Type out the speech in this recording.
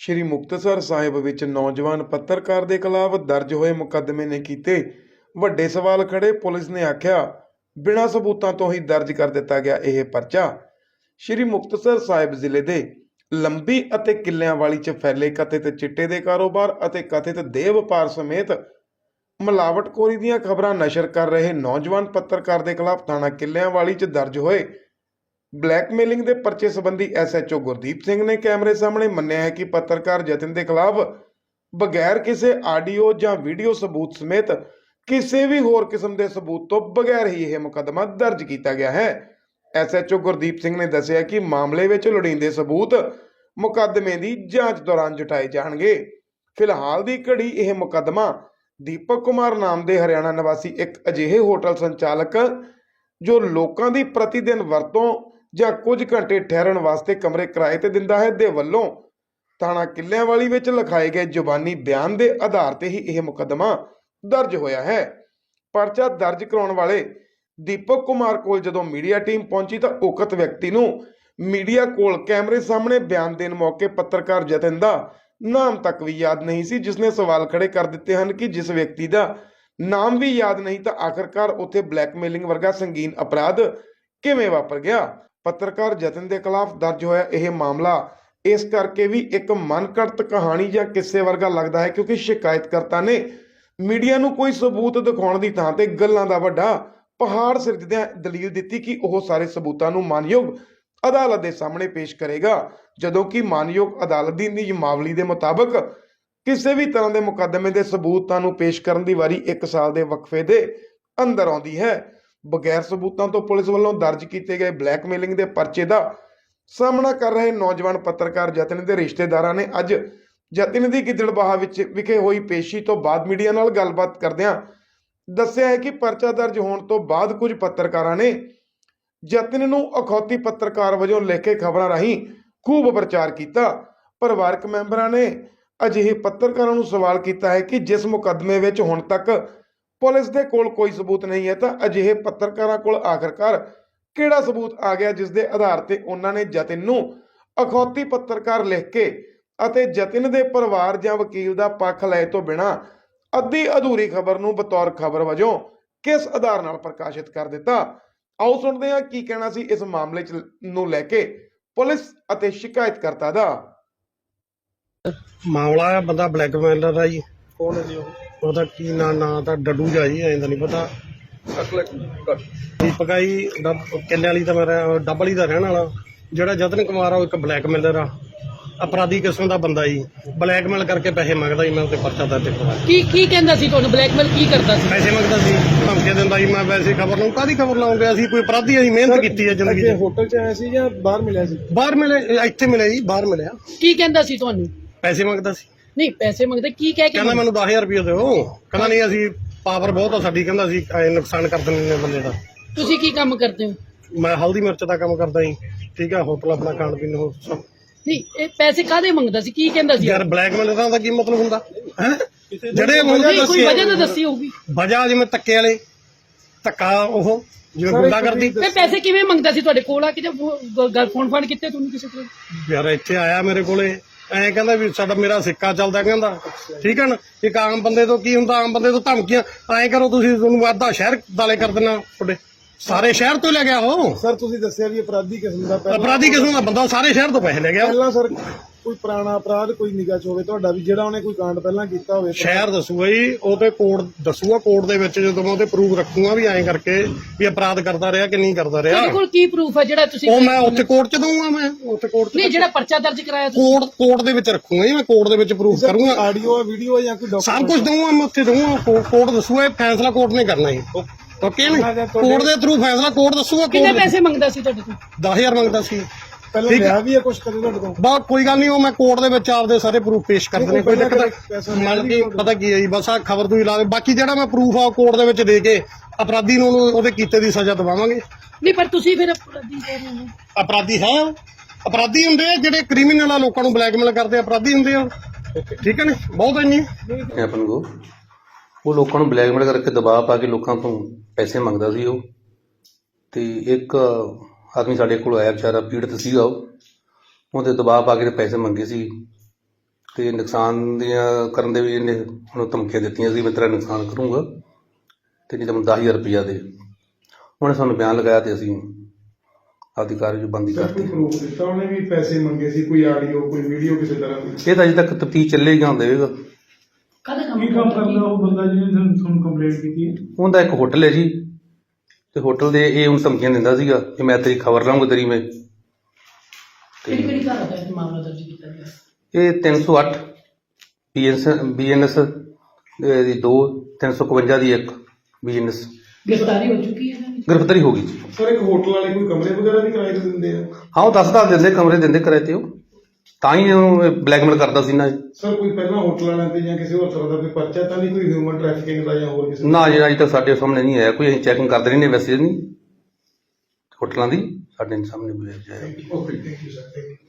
ਸ਼੍ਰੀ ਮੁਕਤਸਰ ਸਾਹਿਬ ਵਿੱਚ ਨੌਜਵਾਨ ਪੱਤਰਕਾਰ ਦੇ ਖਿਲਾਫ ਦਰਜ ਹੋਏ ਮੁਕੱਦਮੇ ਨੇ ਕੀਤੇ। ਵੱਡੇ ਸਵਾਲ ਖੜੇ ਪੁਲਿਸ ਨੇ ਆਖਿਆ, ਬਿਨਾਂ ਸਬੂਤਾਂ ਤੋਂ ਹੀ ਦਰਜ ਕਰ ਦਿੱਤਾ ਗਿਆ ਇਹ ਪਰਚਾ। ਸ਼੍ਰੀ ਮੁਕਤਸਰ ਸਾਹਿਬ ਜ਼ਿਲ੍ਹੇ ਦੇ ਲੰਬੀ ਅਤੇ ਕਿੱਲਿਆਂ ਵਾਲੀ ਚ ਫੈਲੇ ਕਥਿਤ ਚਿੱਟੇ ਦੇ ਕਾਰੋਬਾਰ ਅਤੇ ਕਥਿਤ ਦੇਹ ਵਪਾਰ ਸਮੇਤ ਮਿਲਾਵਟਖੋਰੀ ਦੀਆਂ ਖਬਰਾਂ ਨਸ਼ਰ ਕਰ ਰਹੇ ਨੌਜਵਾਨ ਪੱਤਰਕਾਰ ਦੇ ਖਿਲਾਫ ਥਾਣਾ ਕਿੱਲਿਆਂ ਵਾਲੀ ਚ ਦਰਜ ਹੋਏ। ਬਲੈਕਮੇਲਿੰਗ ਦੇ ਪਰਚੇ ਸੰਬੰਧੀ ਐਸਐਚਓ ਗੁਰਦੀਪ ਸਿੰਘ ਨੇ ਕੈਮਰੇ ਸਾਹਮਣੇ ਮੰਨਿਆ ਹੈ ਕਿ ਪੱਤਰਕਾਰ ਜਤਨ ਦੇ ਖਿਲਾਫ ਬਗੈਰ ਕਿਸੇ ਆਡੀਓ ਜਾਂ ਵੀਡੀਓ ਸਬੂਤ ਸਮੇਤ ਕਿਸੇ ਵੀ ਹੋਰ ਕਿਸਮ ਦੇ ਸਬੂਤ ਤੋਂ ਬਗੈਰ ਹੀ ਇਹ ਮੁਕੱਦਮਾ ਦਰਜ ਕੀਤਾ ਗਿਆ ਹੈ। ਐਸਐਚਓ ਗੁਰਦੀਪ ਸਿੰਘ ਨੇ ਦੱਸਿਆ ਕਿ ਮਾਮਲੇ ਵਿੱਚ ਲੋੜੀਂਦੇ ਸਬੂਤ ਮੁਕੱਦਮੇ ਦੀ ਜਾਂਚ ਦੌਰਾਨ ਜੁਟਾਏ ਜਾਣਗੇ। ਫਿਲਹਾਲ ਦੀ ਘੜੀ ਇਹ ਮੁਕੱਦਮਾ ਦੀਪਕ ਕੁਮਾਰ ਨਾਮ ਦੇ ਹਰਿਆਣਾ ਨਿਵਾਸੀ ਇੱਕ ਅਜਿਹੇ ਹੋਟਲ ਸੰਚਾਲਕ ਜੋ ਲੋਕਾਂ ਦੀ ਪ੍ਰਤੀ ਦਿਨ ਵਰਤੋਂ ਜਾਂ ਕੁਝ ਘੰਟੇ ਠਹਿਰਨ ਵਾਸਤੇ ਕਮਰੇ ਕਿਰਾਏ ਤੇ ਦਿੰਦਾ ਹੈ ਦੇ ਵੱਲੋਂ। ਥਾਣਾ ਕਿੱਲਿਆਂ ਵਿੱਚ ਲਿਖਾਏ ਗਏ ਜ਼ੁਬਾਨੀ ਬਿਆਨ ਦੇ ਆਧਾਰ ਤੇ ਹੀ ਇਹ ਮੁਕੱਦਮਾ ਦਰਜ ਹੋਇਆ ਹੈ। ਪਰਚਾ ਦਰਜ ਕਰਾਉਣ ਵਾਲੇ ਦੀਪਕ ਕੁਮਾਰ ਕੋਲ ਜਦੋਂ ਮੀਡੀਆ ਟੀਮ ਪਹੁੰਚੀ ਤਾਂ ਉਕਤ ਵਿਅਕਤੀ ਨੂੰ ਮੀਡੀਆ ਕੋਲ ਕੈਮਰੇ ਸਾਹਮਣੇ ਬਿਆਨ ਦੇਣ ਮੌਕੇ ਪੱਤਰਕਾਰ ਜਤਨ ਦਾ ਨਾਮ ਤੱਕ ਵੀ ਯਾਦ ਨਹੀਂ ਸੀ ਜਿਸ ਨੇ ਸਵਾਲ ਖੜੇ ਕਰ ਦਿੱਤੇ ਹਨ ਕਿ ਜਿਸ ਵਿਅਕਤੀ ਦਾ ਨਾਮ ਵੀ ਯਾਦ ਨਹੀਂ ਤਾਂ ਆਖਰਕਾਰ ਉੱਥੇ ਬਲੈਕਮੇਲਿੰਗ ਵਰਗਾ ਸੰਗੀਨ ਅਪਰਾਧ ਕਿਵੇਂ ਵਾਪਰ ਗਿਆ? ਪੱਤਰਕਾਰ ਜਤਨ ਦੇ ਖਿਲਾਫ ਦਰਜ ਹੋਇਆ ਇਹ ਮਾਮਲਾ, ਇਸ ਕਰਕੇ ਵੀ ਇੱਕ ਮਨਕੜਤ ਕਹਾਣੀ ਜਾਂ ਕਿੱਸੇ ਵਰਗਾ ਲੱਗਦਾ ਹੈ ਕਿਉਂਕਿ ਸ਼ਿਕਾਇਤਕਰਤਾ ਨੇ ਮੀਡੀਆ ਨੂੰ ਕੋਈ ਸਬੂਤ ਦਿਖਾਉਣ ਦੀ ਥਾਂ ਤੇ ਗੱਲਾਂ ਦਾ ਵੱਡਾ ਪਹਾੜ ਸਿਰਜਦਿਆਂ ਦਲੀਲ ਦਿੱਤੀ ਕਿ ਉਹ ਸਾਰੇ ਸਬੂਤਾਂ ਨੂੰ ਮਾਨਯੋਗ ਅਦਾਲਤ ਦੇ ਸਾਹਮਣੇ ਪੇਸ਼ ਕਰੇਗਾ, ਜਦੋਂ ਕਿ ਮਾਨਯੋਗ ਅਦਾਲਤ ਦੀ ਨਿਯਮਾਵਲੀ ਦੇ ਮੁਤਾਬਕ ਕਿਸੇ ਵੀ ਤਰ੍ਹਾਂ ਦੇ ਮੁਕੱਦਮੇ ਦੇ ਸਬੂਤਾਂ ਨੂੰ ਪੇਸ਼ ਕਰਨ ਦੀ ਵਾਰੀ 1 ਸਾਲ ਦੇ ਵਕਫੇ ਦੇ ਅੰਦਰ ਆਉਂਦੀ ਹੈ। ਬਗੈਰ ਸਬੂਤਾਂ ਤੋਂ ਪੁਲਿਸ ਵੱਲੋਂ ਦਰਜ ਕੀਤੇ ਗਏ ਬਲੈਕਮੇਲਿੰਗ ਦੇ ਪਰਚੇ ਦਾ ਸਾਹਮਣਾ ਕਰ ਰਹੇ ਨੌਜਵਾਨ ਪੱਤਰਕਾਰ ਜਤਨ ਦੇ ਰਿਸ਼ਤੇਦਾਰਾਂ ਨੇ ਅੱਜ ਜਤਨ ਦੀ ਗਿੱਦੜਬਾਹਾ ਵਿੱਚ ਵਿਖੇ ਹੋਈ ਪੇਸ਼ੀ ਤੋਂ ਬਾਅਦ ਮੀਡੀਆ ਨਾਲ ਗੱਲਬਾਤ ਕਰਦਿਆਂ ਦੱਸਿਆ ਹੈ ਕਿ ਪਰਚਾ ਦਰਜ ਹੋਣ ਤੋਂ ਬਾਅਦ ਕੁਝ ਪੱਤਰਕਾਰਾਂ ਨੇ ਜਤਨ ਨੂੰ ਅਖੌਤੀ ਪੱਤਰਕਾਰ ਵਜੋਂ ਲਿਖ ਕੇ ਖਬਰਾਂ ਰਾਹੀਂ ਖੂਬ ਪ੍ਰਚਾਰ ਕੀਤਾ। ਪਰਿਵਾਰਕ ਮੈਂਬਰਾਂ ਨੇ ਅਜਿਹੇ ਪੱਤਰਕਾਰਾਂ ਨੂੰ ਸਵਾਲ ਕੀਤਾ ਹੈ ਕਿ ਜਿਸ ਮੁਕੱਦਮੇ ਵਿੱਚ ਹੁਣ ਤੱਕ ਪੁਲਿਸ ਦੇ ਕੋਲ ਕੋਈ ਸਬੂਤ ਨਹੀਂ ਹੈ ਤਾਂ ਅਜਿਹੇ ਪੱਤਰਕਾਰਾਂ ਕੋਲ ਆਖਰਕਾਰ ਕਿਹੜਾ ਸਬੂਤ ਆ ਗਿਆ ਜਿਸ ਦੇ ਆਧਾਰ ਤੇ ਉਹਨਾਂ ਨੇ ਜਤਨ ਨੂੰ ਅਖੌਤੀ ਪੱਤਰਕਾਰ ਲਿਖ ਕੇ ਅਤੇ ਜਤਨ ਦੇ ਪਰਿਵਾਰ ਜਾਂ ਵਕੀਲ ਦਾ ਪੱਖ ਲਏ ਤੋਂ ਬਿਨਾ ਅੱਧੀ ਅਧੂਰੀ ਖਬਰ ਨੂੰ ਬਤੌਰ ਖਬਰ ਵਜੋਂ ਕਿਸ ਆਧਾਰ ਨਾਲ ਪ੍ਰਕਾਸ਼ਿਤ ਕਰ ਦਿੱਤਾ? ਆਓ ਸੁਣਦੇ ਹਾਂ ਕੀ ਕਹਿਣਾ ਸੀ ਇਸ ਮਾਮਲੇ 'ਚ ਨੂੰ ਲੈ ਕੇ ਪੁਲਿਸ ਅਤੇ ਸ਼ਿਕਾਇਤਕਰਤਾ ਦਾ। ਮਾਮਲਾ ਹੈ, ਬੰਦਾ ਬਲੈਕਮੇਲਰ ਦਾ ਜੀ। ਕੌਣ ਹੈ ਜੀ ਉਹ? ਉਹਦਾ ਕੀ ਨਾਂ ਨਾਂ ਤਾਂ ਡੱਡੂ ਜਾ ਜੀ ਐਂ ਤਾਂ ਨਹੀਂ ਪਤਾ। ਦੀਪਕ ਆ ਜੀ ਡੱਬ- ਕਿੱਲੇ ਵਾਲੀ ਦਾ ਮੇਰਾ ਡੱਬਲੀ ਦਾ ਰਹਿਣ ਵਾਲਾ। ਜਿਹੜਾ ਜਤਨ ਕੁਮਾਰ ਆ ਉਹ ਇੱਕ ਬਲੈਕਮੇਲਰ ਆ। ਅਪਰਾਧੀ ਕਿਸਮ ਦਾ ਬੰਦਾ ਜੀ। ਬਲੈਕਮੇਲ ਕਰਕੇ ਪੈਸੇ ਮੰਗਦਾ ਜੀ ਮੈਂ ਉਹਤੇ ਪਰਚਾ ਦਰਜ ਕਰਵਾਇਆ ਕੀ ਕੀ ਕਹਿੰਦਾ ਸੀ ਤੁਹਾਨੂੰ? ਬਲੈਕਮੇਲ ਕੀ ਕਰਦਾ ਸੀ? ਪੈਸੇ ਮੰਗਦਾ ਸੀ ਧਮਕੇ ਦਿੰਦਾ ਜੀ ਮੈਂ ਵੈਸੇ ਖਬਰ ਲਾਉਂ ਕਾਦੀ ਖਬਰ ਲਾਉਂਗਾ ਅਸੀਂ ਕੋਈ ਅਪਰਾਧੀ ਅਸੀਂ ਮਿਹਨਤ ਕੀਤੀ ਹੈ ਜ਼ਿੰਦਗੀ 'ਚ। ਹੋਟਲ 'ਚ ਆਇਆ ਸੀ ਜਾਂ ਬਾਹਰ ਮਿਲਿਆ ਸੀ? ਬਾਹਰ ਮਿਲੇ ਇੱਥੇ ਮਿਲੇ ਜੀ ਬਾਹਰ ਮਿਲਿਆ। ਕੀ ਕਹਿੰਦਾ ਸੀ ਤੁਹਾਨੂੰ? ਪੈਸੇ ਮੰਗਦਾ ਸੀ। ਨਹੀਂ ਪੈਸੇ ਮੰਗਦੇ ਕੀ ਕਹਿ ਕੇ ਕਹਿੰਦਾ ਮੈਨੂੰ 10000 ਰੁਪਏ ਦਿਓ। ਕਹਿੰਦਾ ਨਹੀਂ ਅਸੀਂ ਪਾਵਰ ਬਹੁਤ ਆ ਸਾਡੀ। ਕਹਿੰਦਾ ਅਸੀਂ ਐਂ ਨੁਕਸਾਨ ਕਰ ਦਿੰਦੇ ਨੇ ਬੰਦੇ ਦਾ। ਤੁਸੀਂ ਕੀ ਕੰਮ ਕਰਦੇ ਹੋ? ਮੈਂ ਹਲਦੀ ਮਿਰਚ ਦਾ ਕੰਮ ਕਰਦਾ ਜੀ। ਠੀਕ ਆ ਹੋਟਲ ਆਪਣਾ ਖਾਣ ਪੀਣ ਨੂੰ ਸਭ। ਨਹੀਂ ਇਹ ਪੈਸੇ ਕਾਦੇ ਮੰਗਦਾ ਸੀ? ਕੀ ਕਹਿੰਦਾ ਸੀ? ਯਾਰ ਬਲੈਕਮੇਲ ਦਾ ਕੀ ਮਤਲਬ ਹੁੰਦਾ? ਹੈ? ਜਿਹੜੇ ਮੁੰਡੇ ਕੋਈ ਵਜ੍ਹਾ ਤਾਂ ਦੱਸੀ ਹੋਊਗੀ। ਵਜ੍ਹਾ ਜਿਵੇਂ ਧੱਕੇ ਵਾਲੇ ਧੱਕਾ ਉਹ ਜਿਵੇਂ ਗੁੰਡਾ ਕਰਦੀ ਤੇ ਪੈਸੇ ਕਿਵੇਂ ਮੰਗਦਾ ਸੀ ਤੁਹਾਡੇ ਕੋਲ ਆ ਕਿ ਜਾਂ ਗੱਲ ਫੋਨ ਫਾਨ ਕੀਤੇ ਤੁਹਾਨੂੰ ਕਿਸੇ ਕੋਲ ਯਾਰ ਇੱਥੇ ਆਇਆ ਮੇਰੇ ਕੋਲੇ। ਐਂ ਕਹਿੰਦਾ ਵੀ ਸਾਡਾ ਮੇਰਾ ਸਿੱਕਾ ਚੱਲਦਾ ਕਹਿੰਦਾ। ਠੀਕ ਹੈ ਨਾ? ਇੱਕ ਆਮ ਬੰਦੇ ਤੋਂ ਕੀ ਹੁੰਦਾ? ਆਮ ਬੰਦੇ ਤੋਂ ਧਮਕੀਆਂ। ਐਂ ਕਰੋ ਤੁਸੀਂ, ਤੁਹਾਨੂੰ ਅੱਧਾ ਸ਼ਹਿਰ ਦਾਲੇ ਕਰ ਦੇਣਾ ਤੁਹਾਡੇ। ਸਾਰੇ ਸ਼ਹਿਰ ਤੋਂ ਲੈ ਗਿਆ ਉਹ ਸਰ ਤੁਸੀਂ ਦੱਸਿਆ ਵੀ ਅਪਰਾਧੀ ਕਿਸਮ ਦਾ ਪਹਿਲਾਂ ਅਪਰਾਧੀ ਕਿਸਮ ਦਾ ਬੰਦਾ ਸਾਰੇ ਸ਼ਹਿਰ ਤੋਂ ਪੈਸੇ ਲੈ ਗਿਆ ਪਹਿਲਾਂ ਸਰ ਕੋਈ ਪੁਰਾਣਾ ਅਪਰਾਧ ਕੋਈ ਨਿਗਾਹ 'ਚ ਹੋਵੇ ਤੁਹਾਡਾ ਵੀ ਜਿਹੜਾ ਉਹਨੇ ਕੋਈ ਕਾਂਡ ਪਹਿਲਾਂ ਕੀਤਾ ਹੋਵੇ ਸ਼ਹਿਰ ਦੱਸੂਗਾ ਜੀ ਉਹ ਤੇ ਕੋਰਟ ਦੱਸੂਗਾ ਕੋਰਟ ਦੇ ਵਿੱਚ ਜਦੋਂ ਮੈਂ ਉਹਦੇ ਪ੍ਰੂਫ ਰੱਖੂਗਾ ਵੀ ਐਂ ਕਰਕੇ ਵੀ ਅਪਰਾਧ ਕਰਦਾ ਰਿਹਾ ਕਿ ਨਹੀਂ ਕਰਦਾ ਰਿਹਾ। ਤੁਹਾਡੇ ਕੋਲ ਕੀ ਪ੍ਰੂਫ ਹੈ ਜਿਹੜਾ ਤੁਸੀਂ ਉਹ ਮੈਂ ਉੱਥੇ ਕੋਰਟ 'ਚ ਦਊਂਗਾ ਮੈਂ ਉੱਥੇ ਕੋਰਟ 'ਚ ਨਹੀਂ ਜਿਹੜਾ ਪਰਚਾ ਦਰਜ ਕਰਾਇਆ ਤੁਸੀਂ। ਕੋਰਟ ਕੋਰਟ ਦੇ ਵਿੱਚ ਰੱਖੂਗਾ ਜੀ ਮੈਂ ਕੋਰਟ ਦੇ ਵਿੱਚ ਪ੍ਰੂਫ ਕਰੂੰਗਾ। ਆਡੀਓ ਆ ਵੀਡੀਓ ਆ ਜਾਂ ਕੋਈ ਸਭ ਡਾਕੂਮੈਂਟ ਕੁਝ ਦਊਂਗਾ ਮੈਂ ਉੱਥੇ ਦਊਂਗਾ ਕੋਰਟ ਦੱਸੂਗਾ ਇਹ ਫੈਸਲਾ ਕੋਰਟ ਨੇ ਕਰਨਾ ਜੀ। ਓਕੇ ਨਾ ਕੋਰਟ ਦੇ ਥਰੂ ਫੈਸਲਾ ਕੋਰਟ ਦੱਸੂਗਾ ਕਿੰਨੇ ਕੋਰਟ ਪੈਸੇ ਮੰਗਦਾ ਸੀ ਤੁਹਾਡੇ ਤੋਂ? 10000 ਮੰਗਦਾ ਸੀ। ਪਹਿਲਾਂ ਹੈ। ਲਿਆ ਵੀ ਹੈ ਕੁਝ ਕਦੇ ਤੁਹਾਡੇ ਤੋਂ? ਬਾ ਕੋਈ ਗੱਲ ਨਹੀਂ ਉਹ ਮੈਂ ਕੋਰਟ ਦੇ ਵਿੱਚ ਆਪਦੇ ਸਾਰੇ ਪ੍ਰੂਫ ਪੇਸ਼ ਕਰ ਦੇਣੇ ਕੋਈ ਦਿੱਕਤ ਪੈਸਾ ਮਤਲਬ ਕਿ ਪਤਾ ਕੀ ਹੈ ਜੀ ਬਸ ਆ ਖਬਰ ਤੋਂ ਇਲਾਵਾ ਬਾਕੀ ਜਿਹੜਾ ਮੈਂ ਪ੍ਰੂਫ ਆ ਕੋਰਟ ਦੇ ਵਿੱਚ ਦੇ ਕੇ ਅਪਰਾਧੀ ਨੂੰ ਉਹਦੇ ਕੀਤੇ ਦੀ ਸਜ਼ਾ ਦਿਵਾਵਾਂਗੇ। ਨਹੀਂ ਪਰ ਤੁਸੀਂ ਫਿਰ ਅਪਰਾਧੀ ਕਹਿ ਰਹੇ ਹੋ। ਅਪਰਾਧੀ ਹੈ। ਅਪਰਾਧੀ ਹੁੰਦੇ ਆ ਜਿਹੜੇ ਕ੍ਰਿਮੀਨਲ ਆ ਲੋਕਾਂ ਨੂੰ ਬਲੈਕਮੇਲ ਕਰਦੇ ਆ, ਅਪਰਾਧੀ ਹੁੰਦੇ ਆ। ਠੀਕ ਹੈ ਨੇ ਬਹੁਤ ਇੰਨੀ ਹੈ ਆਪਨ ਕੋ ਉਹ ਲੋਕਾਂ ਨੂੰ ਬਲੈਕਮੇਲ ਕਰਕੇ ਦਬਾਅ ਪਾ ਕੇ ਲੋਕਾਂ ਤੋਂ ਪੈਸੇ ਮੰਗਦਾ ਸੀ ਉਹ। ਤੇ ਇੱਕ ਆਦਮੀ ਸਾਡੇ ਕੋਲ ਆਇਆ ਵਿਚਾਰਾ ਪੀੜਤ ਸੀਗਾ ਉਹ। ਉਹਦੇ ਦਬਾਅ ਪਾ ਕੇ ਪੈਸੇ ਮੰਗੇ ਸੀ। ਤੇ ਨੁਕਸਾਨ ਦੀਆਂ ਕਰਨ ਦੇ ਵੀ ਇਹਨੇ ਉਹਨੂੰ ਧਮਕੀਆਂ ਦਿੱਤੀਆਂ ਸੀ ਮੈਂ ਤੇਰਾ ਨੁਕਸਾਨ ਕਰੂੰਗਾ। ਤੇ ਨਹੀਂ ਤਾਂ ਮੈਨੂੰ 10000 ਰੁਪਇਆ ਦੇ। ਉਹਨੇ ਸਾਨੂੰ ਬਿਆਨ ਲਗਾਇਆ ਤੇ ਅਸੀਂ ਆਪਦੀ ਕਾਰਜ ਬੰਦੀ ਸਰ ਕਰਤੀ। ਕੋਈ ਪ੍ਰੂਫ ਦਿੱਤਾ ਉਹਨੇ ਵੀ ਪੈਸੇ ਮੰਗੇ ਸੀ ਕੋਈ ਆਡੀਓ ਕੋਈ ਵੀਡੀਓ ਕਿਸੇ ਤਰ੍ਹਾਂ ਦੀ? ਇਹ ਤਾਂ ਅਜੇ ਤੱਕ ਤਫਤੀਸ਼ ਚੱਲੇਗਾ ਦੇਵੇਗਾ। ਕਾਹਦਾ ਕੰਮ ਕੀ ਕੰਮ ਕਰਦਾ ਉਹ ਬੰਦਾ ਜਿਹਨੇ ਤੁਹਾਨੂੰ- ਤੁਹਾਨੂੰ ਕੰਪਲੇਂਟ ਕੀਤੀ ਹੈ? ਉਹਦਾ ਇੱਕ ਹੋਟਲ ਹੈ ਜੀ। ਤੇ ਹੋਟਲ ਦੇ ਇਹ ਹੁਣ ਧਮਕੀਆਂ ਦਿੰਦਾ ਸੀਗਾ ਕਿ ਮੈਂ ਤੇਰੀ ਖਬਰ ਲਾਉਂਗਾ ਤੇਰੀ ਮੈਂ। ਕਿਹੜੀ ਕਿਹੜੀ ਘਰ ਦਾ ਇਹ ਮਾਮਲਾ ਦਰਜ ਕੀਤਾ ਗਿਆ? ਇਹ 308 ਬੀਐਨਐਸ ਬੀਐਨਐਸ ਦੀ 2 351 ਦੀ ਇੱਕ ਬੀਐਨਐਸ ਗ੍ਰਿਫਤਾਰੀ ਹੋ ਚੁੱਕੀ ਹੈ? ਗ੍ਰਿਫਤਾਰੀ ਹੋ ਗਈ ਜੀ। ਸਰ ਇੱਕ ਹੋਟਲ ਵਾਲੇ ਕੋਈ ਕਮਰੇ ਵਗੈਰਾ ਵੀ ਕਿਰਾਏ ਤੇ ਦਿੰਦੇ ਆ? ਹਾਂ ਉਹ ਦੱਸਦਾ ਦਿੰਦੇ ਕਮਰੇ ਦਿੰਦੇ ਕਰਾਏ ਤੇ ਉਹ। ਤਾਂ ਹੀ ਉਹਨੂੰ ਬਲੈਕਮੇਲ ਕਰਦਾ ਸੀ ਨਾ। ਸਰ ਕੋਈ ਪਹਿਲਾਂ ਹੋਟਲ ਵਾਲਿਆਂ ਤੇ ਜਾਂ ਕਿਸੇ ਹੋਰ ਤਰ੍ਹਾਂ ਦਾ ਕੋਈ ਪਰਚਾ ਤਾਂ ਨਹੀਂ ਕੋਈ ਹਿਊਮਨ ਟ੍ਰੈਫਿਕਿੰਗ ਦਾ ਜਾਂ ਹੋਰ ਕਿਸੇ ਨਾ ਜੀ ਅਜੇ ਤੱਕ ਸਾਡੇ ਸਾਹਮਣੇ ਨਹੀਂ ਆਇਆ। ਕੋਈ ਅਸੀਂ ਚੈਕਿੰਗ ਕਰਦੇ ਰਹਿੰਦੇ ਵੈਸੇ ਨਹੀਂ ਹੋਟਲਾਂ ਦੀ ਸਾਡੇ ਸਾਹਮਣੇ ਕੋਈ ਆਇਆ। Okay thank you sir thank you